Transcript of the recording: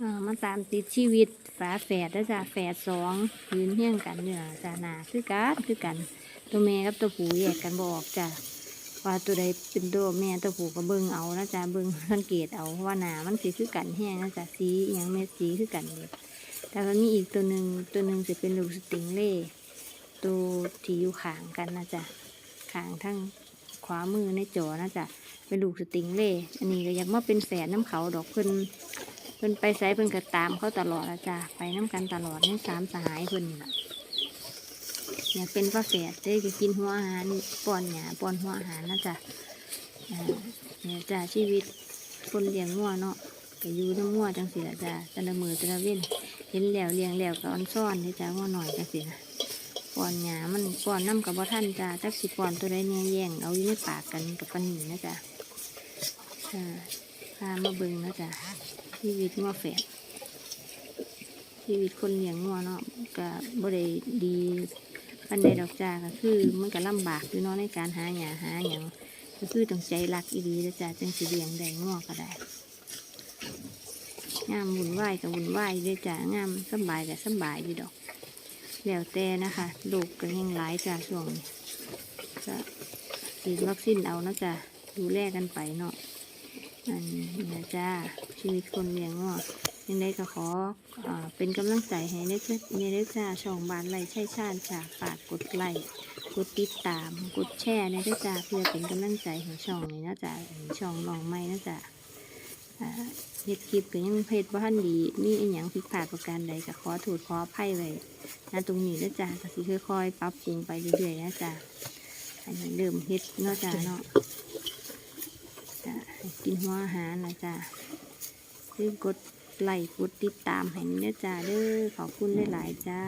อ่ามาตามติดชีวิตฝาแฝดแล้วจ้ะแฝดสองยืนเฮี้ยงกันเนี่ยจ้ะหนาคือกันคือกัน ตัวแม่กับตัวผู้แยกกันบออกจ้ะว่าตัวใดเป็นตัวแม่ตัวผู้ก็เบิ่งเอานะจ๊ะเบิ่งสังเกตเอาว่าหนามันสีคือกันแห้งนะจ๊ะสีอหยังเม็ดสีคือกันเลยแต่ก็มีอีกตัวหนึ่งตัวหนึ่งจะเป็นลูกสติงเล่ตัวที่อยู่ขางกันนะจ๊ะขางทั้ง ขวามือในจอนะจ๊ะเป็นลูกสติงเล่อันนี้ก็ยังมาเป็นแฝดน้ำเขาดอกเพิ่นเพิ่นไปไสเพิ่นก็ตามเขาตลอดละจ้ะไปน้ำกันตลอดในสามสหายเพิ่นนี่ล่ะอยากเป็นฟ้าแฝดได้จะกินหัวอาหารป้อนหยาป้อนหัวอาหารนะจ๊ะอ่าเนี่ยจ้ะชีวิตคนเลี้ยงงัวเนาะก็อยู่น้ำงัวจังสิละจ้ะแต่ละมือแต่ละเว้นเห็นแล้วเลี้ยงแล้วก็อ่อนซ่อนนี่จ้ะงัวหน่อยจังสินะ ป้อนหยามันป้อนน้ำกับบ่ท่านจ้ะจักสิป้อนตัวใดเนี่ยแย่งเอาอยู่ในปากกันกับปันนีนะจ๊ะอ่าพามาเบิ่งนะจ๊ะชีวิตงัวแฝดชีวิตคนเลี้ยงงัวเนาะก็บ่ได้ดีปันใดดอกจ้าก็คือมันก็ลำบากอยู่เนาะในการหาหยาหาหยังก็คือต้องใจรักอีดีแล้วจ้าจังสิเลี้ยงได้งัวก็ได้งามวุ่นวกับวุ่นวายเด้อจ้างามสบายกับสบายดีดอก แล้วแต่นะคะลูกก็ยังหลายจ้าช่วงนี้ก็ฉีดวัคซีนเอานะจ้าดูแลกันไปเนาะอันนี้นะจ้าชีวิตคนเลี้ยงงัวยังไงก็ขออเป็นกำลังใจให้เนจ้าเนเด้อจ้าช่องบ้านไร่ใช่ชาญจ้าฝากกดไลค์กดติดตาม กดแชร์เนเด้อจ้าเพื่อเป็นกำลังใจให้ช่องนี้นะจ้าช่องลองไม่นะจ้า เฮ็ดคลิปก็ยังเพจบ้านดี มีอีหยังผิดพลาดประการใดก็ขอโถูกขออภัยไว้นะตรงนี้นะจ้าก็สิค่อยๆปรับปรุงไปเรื่อยๆนะจ้าอันนี้เริ่มเฮ็ดเนาะจ้าเนาะจ้ะกินหัวอาหารนะจ้ะคือกดไลค์กดติดตามให้นี่นะจ้าเด้อขอบคุณหลายๆจ้า